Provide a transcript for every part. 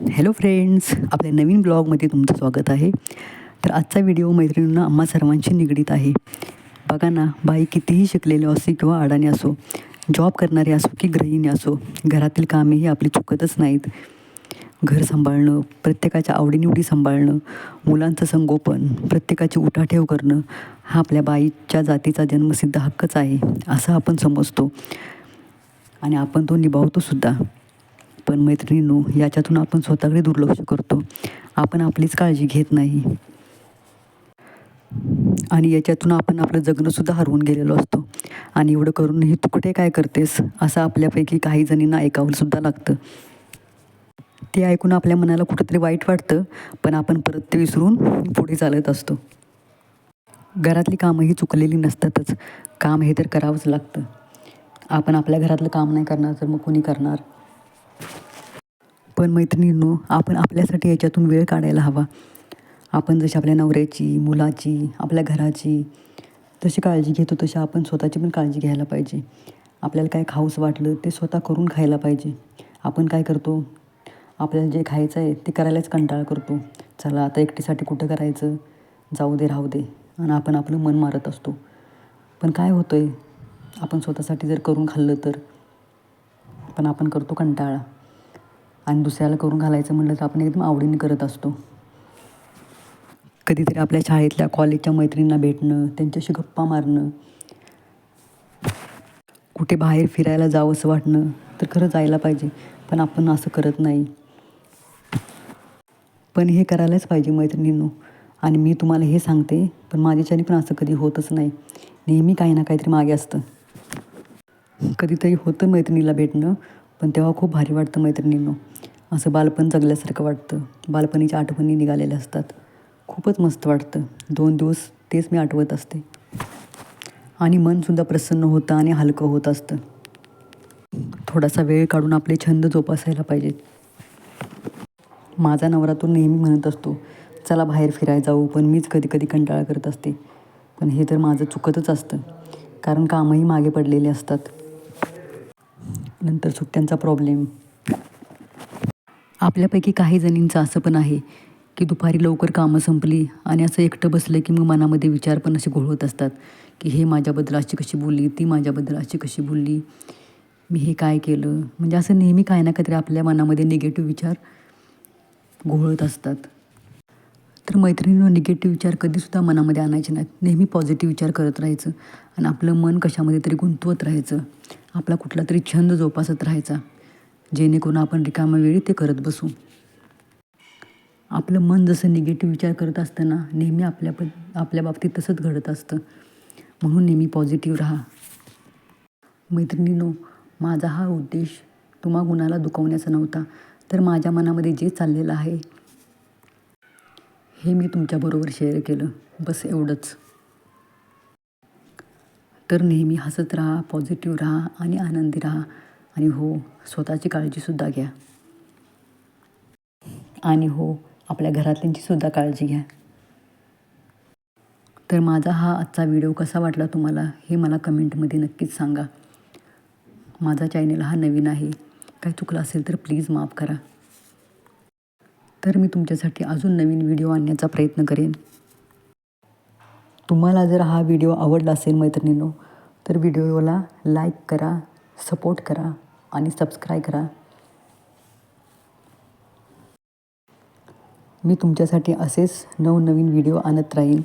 Hello friends आपल्या नवीन ब्लॉगमध्ये तुमचं स्वागत आहे. तर आजचा व्हिडिओ मैत्रिणींना आम्हा सर्वांशी निगडीत आहे. बघा ना बाई कितीही शिकलेली असो किंवा अडाणी असो जॉब करणारी असो की गृहिणी असो घरातील कामेही आपली चुकतच नाहीत. घर सांभाळणं प्रत्येकाच्या आवडीनिवडी सांभाळणं मुलांचं संगोपन प्रत्येकाची उठाठेव करणं हा आपल्या बाईच्या जातीचा जन्मसिद्ध हक्कच आहे असं आपण समजतो. आणि आपण तो निभावतो सुद्धा पण मैत्रिणींनो याच्यातून आपण स्वतःकडे दुर्लक्ष करतो. आपण आपलीच काळजी घेत नाही. आणि याच्यातून आपण आपलं जगणंसुद्धा हरवून गेलेलो असतो. आणि एवढं करूनही तू कुठे काय करतेस असं आपल्यापैकी काही जणींना ऐकावंसुद्धा लागतं. ते ऐकून आपल्या मनाला कुठंतरी वाईट वाटतं पण आपण परत ते विसरून पुढे चालत असतो. घरातली कामंही चुकलेली नसतातच. काम हे तर करावंच लागतं. आपण आपल्या घरातलं काम नाही करणार तर मग कोणी करणार? पण मैत्रिणींनो आपण आपल्यासाठी याच्यातून वेळ काढायला हवा. आपण जशी आपल्या नवऱ्याची मुलाची आपल्या घराची तशी काळजी घेतो तशी आपण स्वतःची पण काळजी घ्यायला पाहिजे. आपल्याला काय खाऊस वाटलं ते स्वतः करून खायला पाहिजे. आपण काय करतो? आपल्याला जे खायचं आहे ते करायलाच कंटाळा करतो. चला आता एकटीसाठी कुठं करायचं? जाऊ दे राहू दे. आणि आपण आपलं मन मारत असतो. पण काय होतं आहे आपण स्वतःसाठी जर करून खाल्लं तर? पण आपण करतो कंटाळा. आणि दुसऱ्याला करून घालायचं म्हटलं तर आपण एकदम आवडीने करत असतो. कधीतरी आपल्या शाळेतल्या कॉलेजच्या मैत्रिणींना भेटणं त्यांच्याशी गप्पा मारणं कुठे बाहेर फिरायला जावं असं वाटणं तर खरं जायला पाहिजे. पण आपण असं करत नाही. पण हे करायलाच पाहिजे मैत्रिणींनो. आणि मी तुम्हाला हे सांगते पण माझ्याच्याने पण असं कधी होतच नाही. नेहमी काही ना काहीतरी मागे असतं. कधीतरी होतं मैत्रिणीला भेटणं पण तेव्हा खूप भारी वाटतं मैत्रिणींनो. असं बालपण जगल्यासारखं वाटतं. बालपणीच्या आठवणी निघालेल्या असतात. खूपच मस्त वाटतं. दोन दिवस तेच मी आठवत असते. आणि मनसुद्धा प्रसन्न होतं आणि हलकं होत असतं. थोडासा वेळ काढून आपले छंद जोपासायला पाहिजेत. माझा नवरा तो नेहमी म्हणत असतो चला बाहेर फिरायला जाऊ पण मीच कधी कधी कंटाळा करत असते. पण हे तर माझं चुकतच असतं. कारण कामही मागे पडलेले असतात. नंतर सुट्ट्यांचा प्रॉब्लेम. आपल्यापैकी काही जणींचं असं पण आहे की दुपारी लवकर कामं संपली आणि असं एकटं बसलं की मग मनामध्ये विचार पण असे घोळवत असतात की हे माझ्याबद्दल अशी कशी बोलली ती माझ्याबद्दल अशी कशी बोलली मी हे काय केलं? म्हणजे असं नेहमी काय ना काहीतरी आपल्या मनामध्ये निगेटिव्ह विचार घोळत असतात. तर मैत्रिणीनं निगेटिव्ह विचार कधीसुद्धा मनामध्ये आणायचे नाहीत. नेहमी पॉझिटिव्ह विचार करत राहायचं आणि आपलं मन कशामध्ये तरी गुंतवत राहायचं. आपला कुठला तरी छंद जोपासत राहायचा. जेणेकरून आपण रिकाम्या वेळी ते करत बसू. आपलं मन जसं निगेटिव्ह विचार करत असताना नेहमी आपल्या आपल्या बाबतीत तसंच घडत असतं. म्हणून नेहमी पॉझिटिव्ह राहा. मैत्रिणीनो माझा हा उद्देश तुम्हा गुणाला दुखवण्याचा नव्हता तर माझ्या मनामध्ये जे चाललेलं आहे हे मी तुमच्याबरोबर शेअर केलं. बस एवढंच. तर नेहमी हसत राहा पॉझिटिव्ह राहा आणि आनंदी राहा. आणि हो स्वतःची काळजीसुद्धा घ्या. आणि हो आपल्या घरातल्यांचीसुद्धा काळजी घ्या. तर माझा हा आजचा व्हिडिओ कसा वाटला तुम्हाला हे मला कमेंटमध्ये नक्कीच सांगा. माझा चॅनल हा नवीन आहे काय चुकलं असेल तर प्लीज माफ करा. तर मी तुमच्यासाठी अजून नवीन व्हिडिओ आणण्याचा प्रयत्न करेन. तुम्हाला जर हा व्हिडिओ आवडला असेल मैत्रिणींनो तर व्हिडिओला लाईक करा सपोर्ट करा. आणि सबस्क्राईब करा. मी तुमच्यासाठी असेच नवनवीन व्हिडिओ आणत राहीन.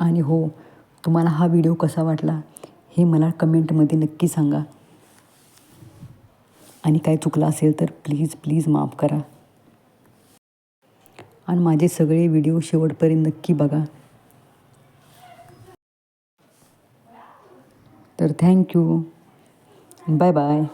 आणि हो तुम्हाला हा व्हिडिओ कसा वाटला हे मला कमेंटमध्ये नक्की सांगा. आणि काय चुकलं असेल तर प्लीज प्लीज माफ करा. आणि माझे सगळे व्हिडिओ शेवटपर्यंत नक्की बघा. तर थँक्यू Bye bye.